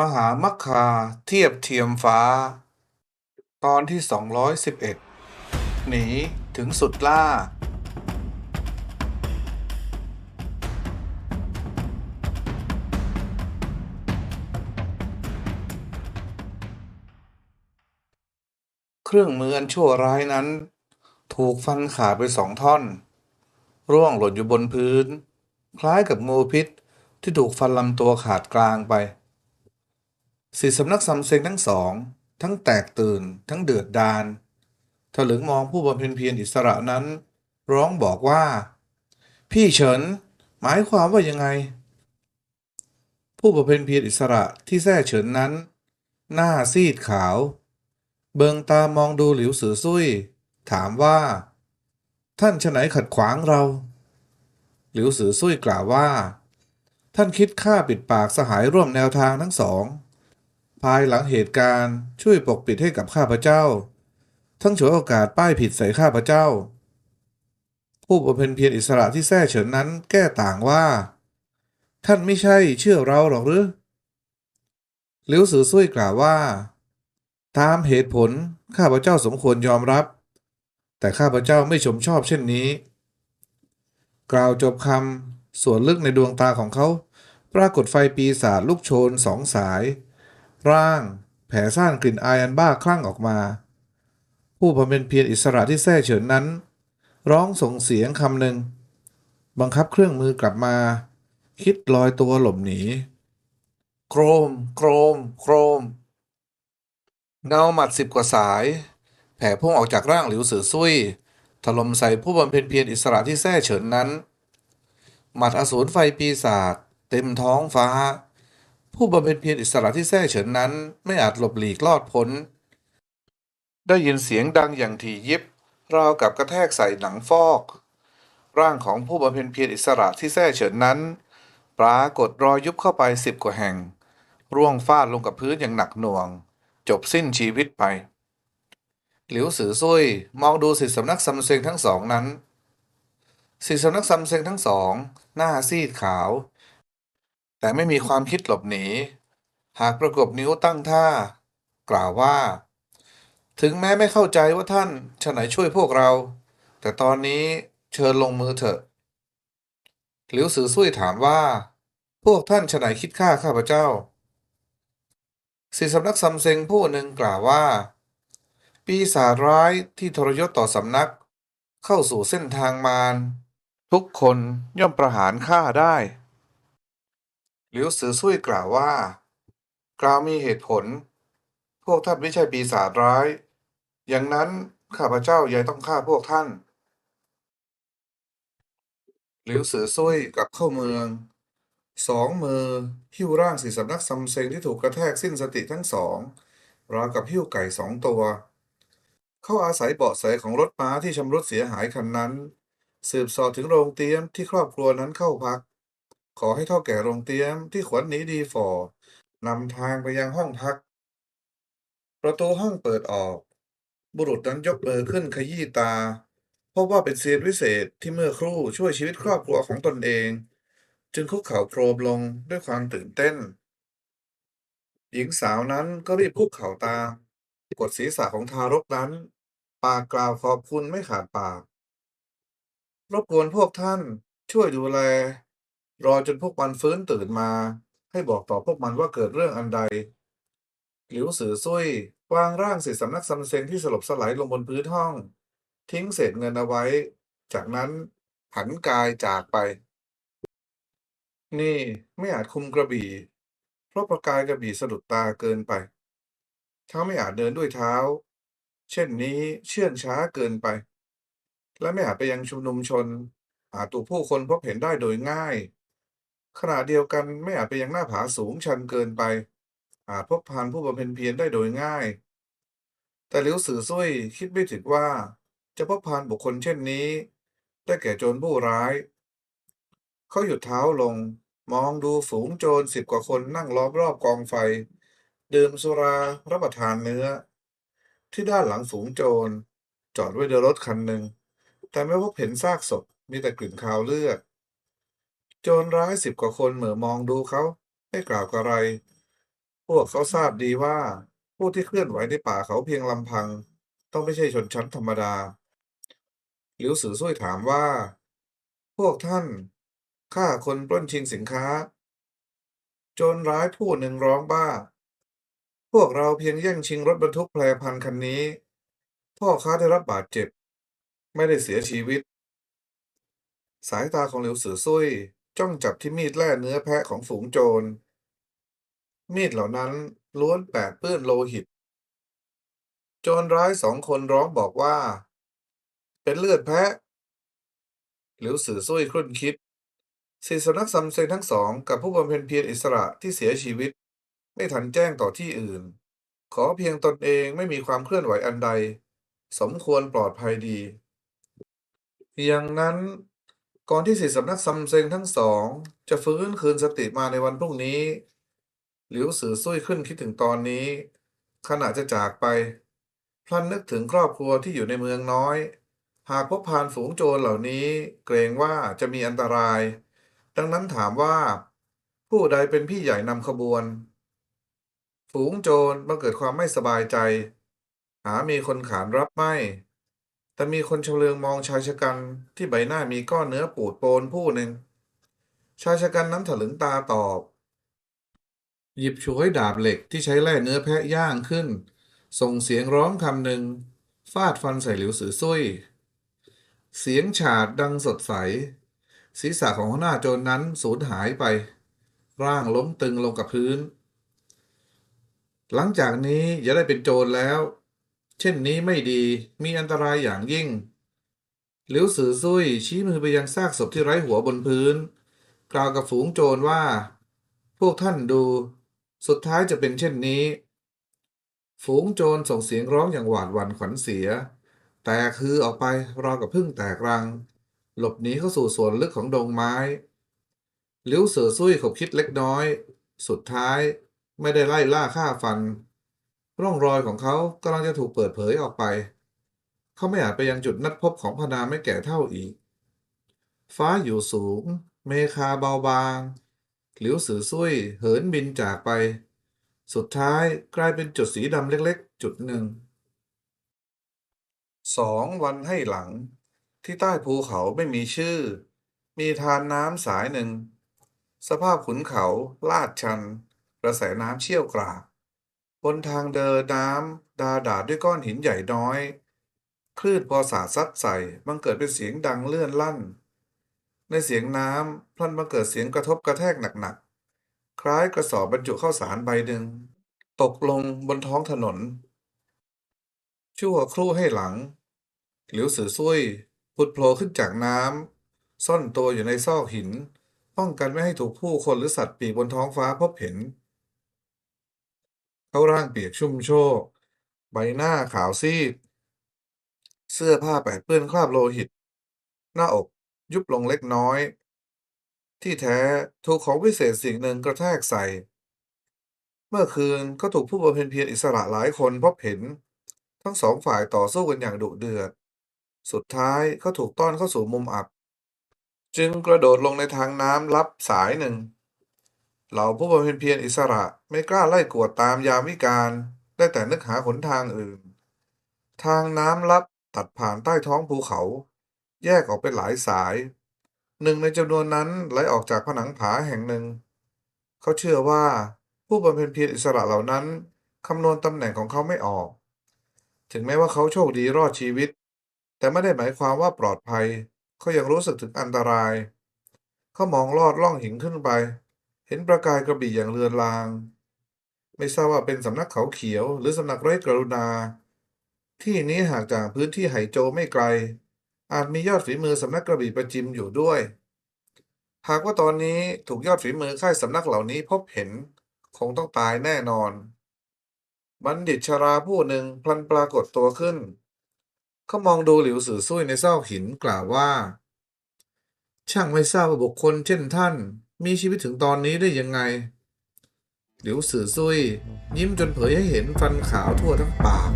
มหามัคคาเทียบเทียมฟ้า ตอนที่ 211 หนีถึงสุดล่า เครื่องมืออันชั่วร้ายนั้น ถูกฟันขาดไปสองท่อน ร่วงหล่นอยู่บนพื้น คล้ายกับงูพิษที่ถูกฟันลำตัวขาดกลางไป สี่สำนักซัมเซ็งทั้งสอง ทั้งแตกตื่น ทั้งเดือดดาลถลึงมองผู้บำเพ็ญเพียรอิสระนั้น ร้องบอกว่า พี่เฉิน หมายความว่ายังไง ผู้บำเพ็ญเพียรอิสระที่แท้เฉินนั้น หน้าซีดขาว เบิงตามองดูหลิวสือซุยถามว่า ท่านฉไหนขัดขวางเรา หลิวสือซุยกล่าวว่า ท่านคิดฆ่าปิดปากสหายร่วมแนวทางทั้งสอง ภายหลังเหตุการณ์ช่วยปกปิดให้กับข้าพเจ้า ทั้งฉวยโอกาสป้ายผิดใส่ข้าพเจ้า ผู้บำเพ็ญเพียรอิสระที่แท้เฉินนั้นแก้ต่างว่า ท่านไม่ใช่เชื่อเราหรอกหรือหลิวสือซุยกล่าวว่า ตามเหตุผลข้าพเจ้าสมควรยอมรับ แต่ข้าพเจ้าไม่ชมชอบเช่นนี้ กล่าวจบคำส่วนลึกในดวงตาของเขา ปรากฏไฟปีศาจลูกโชนสองสาย ร่าง แผ่ซ่านกลิ่นอายอันบ้าคลั่งออกมา ผู้บำเพ็ญเพียรอิสระที่แท้เฉินนั้น ร้องส่งเสียงคำหนึ่ง บังคับเครื่องมือกลับมา คิดลอยตัวหลบหนี โครม โครม โครม เงาหมัดสิบกว่าสาย แผ่พุ่งออกจากร่างหลิวสือซุยถล่มใส่ผู้บำเพ็ญเพียรอิสระที่แท้เฉินนั้น หมัดอสูรไฟปีศาจเต็มท้องฟ้า ผู้บำเพ็ญเพียรอิสระที่แท้เฉินนั้น ไม่อาจหลบหลีกลอดพ้น ได้ยินเสียงดังอย่างถี่ยิบราวกับกระแทกใส่หนังฟอก ร่างของผู้บำเพ็ญเพียรอิสระที่แท้เฉินนั้น ปรากฏรอยยุบเข้าไปสิบกว่าแห่ง ร่วงฟาดลงกับพื้นอย่างหนักหน่วง จบสิ้นชีวิตไป หลิวสือซุยมองดูสิทธิสำนักซัมเซ็งทั้งสองนั้นสิทธิสำนักซัมเซ็งทั้งสอง หน้าซีดขาว แต่ไม่มีความคิดหลบหนี หากประกบนิ้วตั้งท่า กล่าวว่า ถึงแม้ไม่เข้าใจว่าท่านฉไหนช่วยพวกเรา แต่ตอนนี้เชิญลงมือเถอะหลิวสือซุยถามว่า พวกท่านฉไหนคิดฆ่าข้าพเจ้าสิสำนักซัมเซงผู้หนึ่งกล่าวว่า ปีศาจร้ายที่ทรยศต่อสำนัก เข้าสู่เส้นทางมารทุกคนย่อมประหารข้าได้ หลิวสือซุยกล่าวว่า กล่าวมีเหตุผล พวกท่านไม่ใช่ปีศาจร้าย อย่างนั้นข้าพเจ้ายังต้องฆ่าพวกท่าน หลิวสือซุยกลับเข้าเมือง สองมือหิ้วร่างสีสำนักซัมเซงที่ถูกกระแทกสิ้นสติทั้งสองราวกับหิ้วไก่สองตัว เขาอาศัยเบาะแสของรถม้าที่ชำรุดเสียหายคันนั้น สืบสอบถึงโรงเตี้ยมที่ครอบครัวนั้นเข้าพัก ขอให้เท่าแก่โรงเตี้ยมที่ขวัญหนีดีฝ่อนำทางไปยังห้องพัก ประตูห้องเปิดออก บุรุษนั้นยกมือขึ้นขยี้ตาพบว่าเป็นเซียนวิเศษที่เมื่อครู่ช่วยชีวิตครอบครัวของตนเอง จึงคุกเข่าโครมลงด้วยความตื่นเต้น หญิงสาวนั้นก็รีบคุกเข่าตามกดศีรษะของทารกนั้น ปากกล่าวขอบคุณไม่ขาดปาก รบกวนพวกท่านช่วยดูแล รอจนพวกมันฟื้นตื่นมา ให้บอกต่อพวกมันว่าเกิดเรื่องอันใด หลิวสือซุยวางร่างสิทธิสำนักซัมเซงที่สลบสลายลงบนพื้นห้อง ทิ้งเศษเงินเอาไว้ จากนั้นหันกายจากไป นี่ไม่อาจคุมกระบี่ เพราะประกายกระบี่สะดุดตาเกินไปทั้งไม่อาจเดินด้วยเท้า เช่นนี้เชื่องช้าเกินไป และไม่อาจไปยังชุมนุมชน อาจถูกผู้คนพบเห็นได้โดยง่าย ขณะเดียวกันไม่อาจไปยังหน้าผาสูงชันเกินไป อาจพบพานผู้บำเพ็ญเพียรได้โดยง่าย แต่หลิวสือซุยคิดไม่ถึงว่า จะพบพานบุคคลเช่นนี้ ได้แก่โจรผู้ร้าย เขาหยุดเท้าลง มองดูฝูงโจรสิบกว่าคนนั่งล้อมรอบกองไฟ ดื่มสุรารับประทานเนื้อ ที่ด้านหลังฝูงโจร จอดไว้ด้วยรถคันหนึ่งแต่ไม่พบเห็นซากศพมีแต่กลิ่นคาวเลือด โจรร้ายสิบกว่าคนเหม่อมองดูเขาไม่กล่าวอะไร พวกเขาทราบดีว่า ผู้ที่เคลื่อนไหวในป่าเขาเพียงลำพัง ต้องไม่ใช่ชนชั้นธรรมดาหลิวสือซุ่ยถามว่า พวกท่านฆ่าคนปล้นชิงสินค้า โจรร้ายผู้หนึ่งร้องบ้า พวกเราเพียงแย่งชิงรถบรรทุกแพรพันคันนี้ พ่อค้าได้รับบาดเจ็บ ไม่ได้เสียชีวิต สายตาของหลิวสือซุ่ย จ้องจับที่มีดแล่เนื้อแพะของฝูงโจร มีดเหล่านั้นล้วนแปดเปื้อนโลหิต โจรร้ายสองคนร้องบอกว่า เป็นเลือดแพะหลิวสือซุ่ยครุ่นคิดสี่สนักซัมเซ็งทั้งสองกับผู้บำเพ็ญเพียรอิสระที่เสียชีวิต ไม่ทันแจ้งต่อที่อื่น ขอเพียงตนเองไม่มีความเคลื่อนไหวอันใด สมควรปลอดภัยดี อย่างนั้น ก่อนที่สี่สำนักซัมเซงทั้งสอง จะฟื้นคืนสติมาในวันพรุ่งนี้ หลิวสือซุยขึ้นคิดถึงตอนนี้ ขณะจะจากไป พลันนึกถึงครอบครัวที่อยู่ในเมืองน้อย หากพบพานฝูงโจรเหล่านี้เกรงว่าจะมีอันตราย ดังนั้นถามว่า ผู้ใดเป็นพี่ใหญ่นำขบวน ฝูงโจรบังเกิดความไม่สบายใจ หามีคนขานรับไม่ แต่มีคนชำเลืองมองชายชะกันที่ใบหน้ามีก้อนเนื้อปูดโปนผู้หนึ่ง ชายชะกันนั้นถลึงตาตอบ หยิบฉวยดาบเหล็กที่ใช้แล่เนื้อแพะย่างขึ้น ส่งเสียงร้องคำหนึ่งฟาดฟันใส่หลิวสือซุยเสียงฉาดดังสดใส ศีรษะของหัวหน้าโจรนั้นสูญหายไป ร่างล้มตึงลงกับพื้น หลังจากนี้อย่าได้เป็นโจรแล้ว เช่นนี้ไม่ดีมีอันตรายอย่างยิ่งหลิวสือซุยชี้มือไปยังซากศพที่ไร้หัวบนพื้น กล่าวกับฝูงโจรว่า พวกท่านดู สุดท้ายจะเป็นเช่นนี้ ฝูงโจรส่งเสียงร้องอย่างหวาดหวั่นขวัญเสีย แตกคือออกไปราวกับพึ่งแตกรัง หลบหนีเข้าสู่ส่วนลึกของดงไม้หลิวเสือซุยขบคิดเล็กน้อย สุดท้ายไม่ได้ไล่ล่าฆ่าฟัน ร่องรอยของเขากำลังจะถูกเปิดเผยออกไป เขาไม่อาจไปยังจุดนัดพบของพนาไม่แก่เท่าอีก ฟ้าอยู่สูง เมฆาเบาบาง หลิวสือซุยเหินบินจากไป สุดท้ายกลายเป็นจุดสีดำเล็กๆ จุดหนึ่ง สองวันให้หลัง ที่ใต้ภูเขาไม่มีชื่อ มีทานน้ำสายหนึ่ง สภาพขุนเขาลาดชัน กระแสน้ำเชี่ยวกราก บนทางเดินน้ำดาดาดด้วยก้อนหินใหญ่น้อย คลื่นพอสาดซัดใส่บังเกิดเป็นเสียงดังเลื่อนลั่น ในเสียงน้ำพลันบังเกิดเสียงกระทบกระแทกหนักๆ คล้ายกระสอบบรรจุข้าวสารใบหนึ่งตกลงบนท้องถนน ชั่วครู่ให้หลัง หลิวสือซุยผุดโผล่ขึ้นจากน้ำซ่อนตัวอยู่ในซอกหิน ป้องกันไม่ให้ถูกผู้คนหรือสัตว์ปีกบนท้องฟ้าพบเห็น เขาร่างเปียกชุ่มโชก ใบหน้าขาวซีด เสื้อผ้าแปดเปื้อนคราบโลหิต หน้าอกยุบลงเล็กน้อย ที่แท้ถูกของวิเศษสิ่งหนึ่งกระแทกใส่ เมื่อคืนก็ถูกผู้บำเพ็ญเพียรอิสระหลายคนพบเห็น ทั้งสองฝ่ายต่อสู้กันอย่างดุเดือด สุดท้ายก็ถูกต้อนเข้าสู่มุมอับ จึงกระโดดลงในทางน้ำลับสายหนึ่ง เหล่าผู้บำเพ็ญเพียรอิสระไม่กล้าไล่กวดตามยามวิกาลได้แต่นึกหาหนทางอื่น ทางน้ำลับตัดผ่านใต้ท้องภูเขา แยกออกเป็นหลายสาย หนึ่งในจำนวนนั้นไหลออกจากผนังผาแห่งหนึ่ง เขาเชื่อว่าผู้บำเพ็ญเพียรอิสระเหล่านั้นคำนวณตำแหน่งของเขาไม่ออก ถึงแม้ว่าเขาโชคดีรอดชีวิต แต่ไม่ได้หมายความว่าปลอดภัย เขายังรู้สึกถึงอันตราย เขามองลอดล่องหินขึ้นไป เห็นประกายกระบี่อย่างเลือนลาง ไม่ทราบว่าเป็นสำนักเขาเขียว หรือสำนักไร้กรุณา ที่นี้ห่างจากพื้นที่ไหโจไม่ไกล อาจมียอดฝีมือสำนักกระบี่ประจิมอยู่ด้วย หากว่าตอนนี้ถูกยอดฝีมือค่ายสำนักเหล่านี้พบเห็น คงต้องตายแน่นอน บัณฑิตชราผู้หนึ่งพลันปรากฏตัวขึ้น เขามองดูหลิวสือซุยในซอกหินกล่าวว่า ช่างไม่ทราบว่าบุคคลเช่นท่าน มีชีวิตถึงตอนนี้ได้ยังไง หลิวสือซุย ยิ้มจนเผยให้เห็นฟันขาวทั่วทั้งปาก